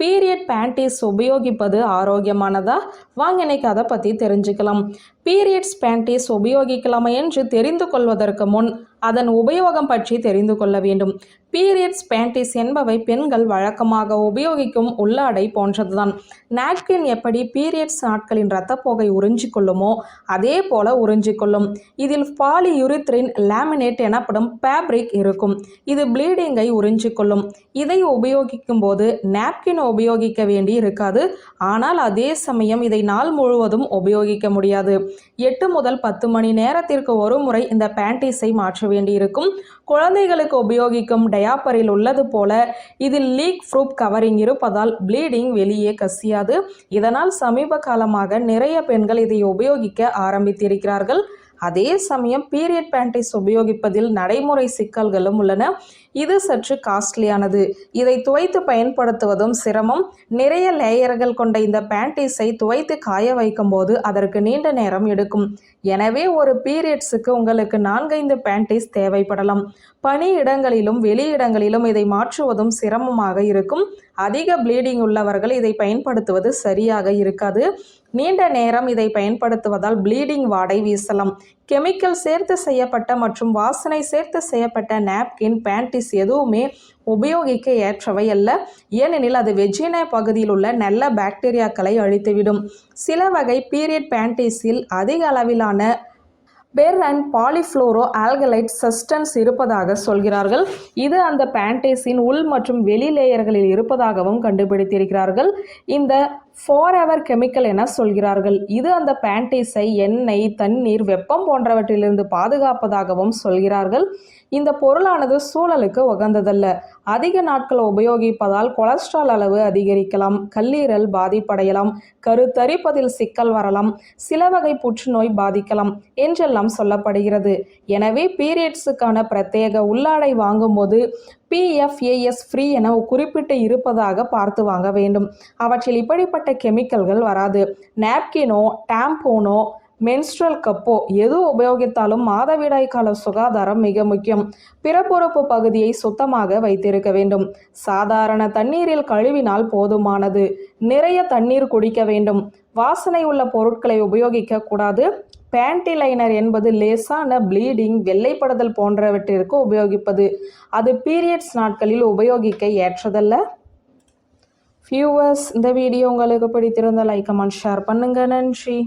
Period panties உபயோகிப்பது ஆரோக்கியமானதா? வாங்க இன்னைக்கு அதை பற்றி தெரிஞ்சுக்கலாம். பீரியட்ஸ் பேண்டிஸ் உபயோகிக்கலாமா என்று தெரிந்து கொள்வதற்கு முன் அதன் உபயோகம் பற்றி தெரிந்து கொள்ள வேண்டும். பீரியட்ஸ் பேண்டிஸ் என்பவை பெண்கள் வழக்கமாக உபயோகிக்கும் உள்ளாடை போன்றதுதான். நாப்கின் எப்படி பீரியட்ஸ் நாட்களின் இரத்தப்போகை உறிஞ்சிக்கொள்ளுமோ அதே போல உறிஞ்சிக்கொள்ளும். இதில் பாலியுரித்ரின் லேமினேட் எனப்படும் ஃபேப்ரிக் இருக்கும். இது ப்ளீடிங்கை உறிஞ்சிக்கொள்ளும். இதை உபயோகிக்கும் போது நாப்கின் உபயோகிக்க வேண்டி இருக்காது. ஆனால் அதே சமயம் இதை நாள் முழுவதும் உபயோகிக்க முடியாது. எட்டு முதல் பத்து மணி நேரத்திற்கு ஒரு முறை இந்த பேண்டிஸை மாற்ற வேண்டியிருக்கும் குழந்தைகளுக்கு உபயோகிக்கும் டயாப்பரில் உள்ளது போல இதில் லீக் ப்ரூப் கவரிங் இருப்பதால் ப்ளீடிங் வெளியே கசியாது. இதனால் சமீப காலமாக நிறைய பெண்கள் இதை உபயோகிக்க ஆரம்பித்திருக்கிறார்கள். அதே சமயம் பீரியட் பேண்டைஸ் உபயோகிப்பதில் நடைமுறை சிக்கல்களும் உள்ளன. இது சற்று காஸ்ட்லியானது இதை துவைத்து பயன்படுத்துவதும் சிரமம். நிறைய லேயர்கள் கொண்ட இந்த பேண்டிஸை துவைத்து காய வைக்கும் போது அதற்கு நீண்ட நேரம் எடுக்கும். எனவே ஒரு பீரியட்ஸுக்கு உங்களுக்கு நான்கைந்து பேண்டிஸ் தேவைப்படலாம். பணி இடங்களிலும் வெளி இடங்களிலும் இதை மாற்றுவதும் சிரமமாக இருக்கும். அதிக ப்ளீடிங் உள்ளவர்கள் இதை பயன்படுத்துவது சரியாக இருக்காது. நீண்ட நேரம் இதை பயன்படுத்துவதால் ப்ளீடிங் வாடை வீசலாம். கெமிக்கல் சேர்த்து செய்யப்பட்ட மற்றும் வாசனை சேர்த்து செய்யப்பட்ட நாப்கின் பேண்டிஸ் எதுவுமே உபயோகிக்க ஏற்றவை அல்ல. ஏனெனில் அது வெஜினா பகுதியில் உள்ள நல்ல பாக்டீரியாக்களை அழித்துவிடும். சில வகை பீரியட் பேண்டிஸில் அதிக அளவிலான பெர் அண்ட் பாலிஃப்ளோரோ ஆல்கலைட் சஸ்டன்ஸ் இருப்பதாக சொல்கிறார்கள். இது அந்த பேண்டேஸின் உள் மற்றும் வெளி லேயர்களில் இருப்பதாகவும் கண்டுபிடித்திருக்கிறார்கள். இந்த ஃபார் எவர் கெமிக்கல் என சொல்கிறார்கள். இது அந்த பேண்டீஸை எண்ணெய் தண்ணீர் வெப்பம் போன்றவற்றிலிருந்து பாதுகாப்பதாகவும் சொல்கிறார்கள். இந்த பொருளானது சூழலுக்கு உகந்ததல்ல. அதிக நாட்கள் உபயோகிப்பதால் கொலஸ்ட்ரால் அளவு அதிகரிக்கலாம். கல்லீரல் பாதிப்படையலாம். கருத்தரிப்பதில் சிக்கல் வரலாம். சில வகை புற்றுநோய் பாதிக்கலாம் என்றெல்லாம் சொல்லப்படுகிறது. எனவே பீரியட்ஸுக்கான பிரத்யேக உள்ளாடை வாங்கும்போது பிஎஃப்ஏஎஸ் ஃப்ரீ என குறிப்பிட்டு இருப்பதாக பார்த்து வாங்க வேண்டும். அவற்றில் இப்படிப்பட்ட கெமிக்கல்கள் வராது. நாப்கினோ டாம்போனோ மென்ஸ்ட்ரல் கப்போ எது உபயோகித்தாலும் மாதவிடாய் கால சுகாதாரம் மிக முக்கியம். பிறப்புறுப்பு பகுதியை சுத்தமாக வைத்திருக்க வேண்டும். சாதாரண தண்ணீரில் கழுவினால் போதுமானது. நிறைய தண்ணீர் குடிக்க வேண்டும். வாசனை உள்ள பொருட்களை உபயோகிக்க கூடாது. பேண்டி லைனர் என்பது லேசான ப்ளீடிங் வெள்ளைப்படுதல் போன்றவற்றிற்கு உபயோகிப்பது. அது பீரியட்ஸ் நாட்களில் உபயோகிக்க ஏற்றதல்ல. வியூவர்ஸ் இந்த வீடியோ உங்களுக்கு பிடித்திருந்த லைக் கமெண்ட் ஷேர் பண்ணுங்கள் நன்றி.